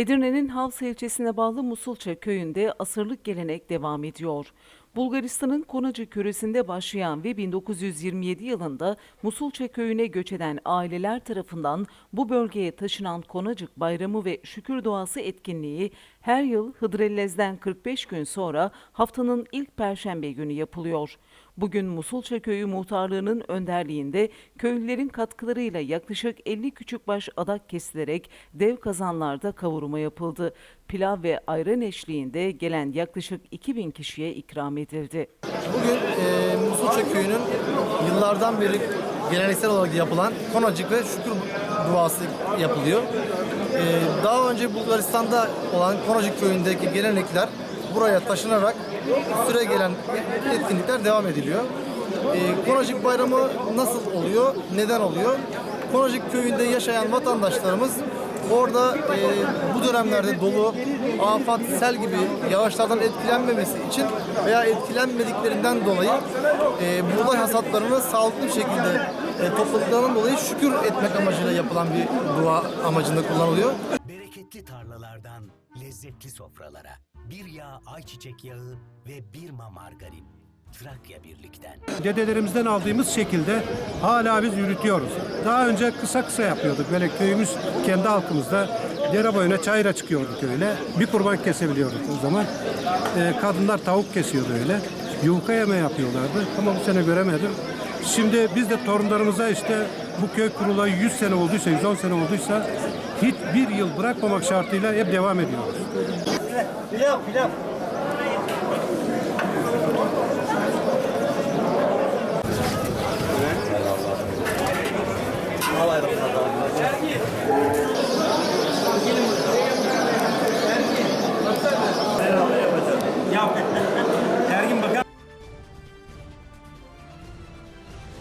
Edirne'nin Havsa ilçesine bağlı Musulça köyünde asırlık gelenek devam ediyor. Bulgaristan'ın Konacı köresinde başlayan ve 1927 yılında Musulça köyüne göç eden aileler tarafından bu bölgeye taşınan Konacık Bayramı ve Şükür Doğası etkinliği her yıl Hıdrellez'den 45 gün sonra haftanın ilk perşembe günü yapılıyor. Bugün Musulça Köyü Muhtarlığı'nın önderliğinde köylülerin katkılarıyla yaklaşık 50 küçükbaş adak kesilerek dev kazanlarda kavurma yapıldı. Pilav ve ayran eşliğinde gelen yaklaşık 2000 kişiye ikram edildi. Bugün e, Musulça Köyü'nün yıllardan beri geleneksel olarak yapılan konacık ve şükür duası yapılıyor. E, daha önce Bulgaristan'da olan Konacık Köyü'ndeki gelenekler buraya taşınarak süre gelen etkinlikler devam ediliyor. E, Konacık Bayramı nasıl oluyor, neden oluyor? Konacık Köyü'nde yaşayan vatandaşlarımız Orada e, bu dönemlerde dolu, afat, sel gibi yağışlardan etkilenmemesi için veya etkilenmediklerinden dolayı e, buğday hasatlarını sağlıklı bir şekilde e, topladıklarından dolayı şükür etmek amacıyla yapılan bir dua amacında kullanılıyor. Bereketli tarlalardan lezzetli sofralara. Bir yağ ayçiçek yağı ve bir ma margarin. Trakya birlikten. dedelerimizden aldığımız şekilde hala biz yürütüyoruz. Daha önce kısa kısa yapıyorduk. Böyle köyümüz kendi halkımızda dere boyuna çayıra çıkıyorduk öyle. Bir kurban kesebiliyorduk o zaman. Ee, kadınlar tavuk kesiyordu öyle. Yufka yeme yapıyorlardı ama bu sene göremedim. Şimdi biz de torunlarımıza işte bu köy kurulalı 100 sene olduysa, 110 sene olduysa hiç bir yıl bırakmamak şartıyla hep devam ediyoruz. bayramına da.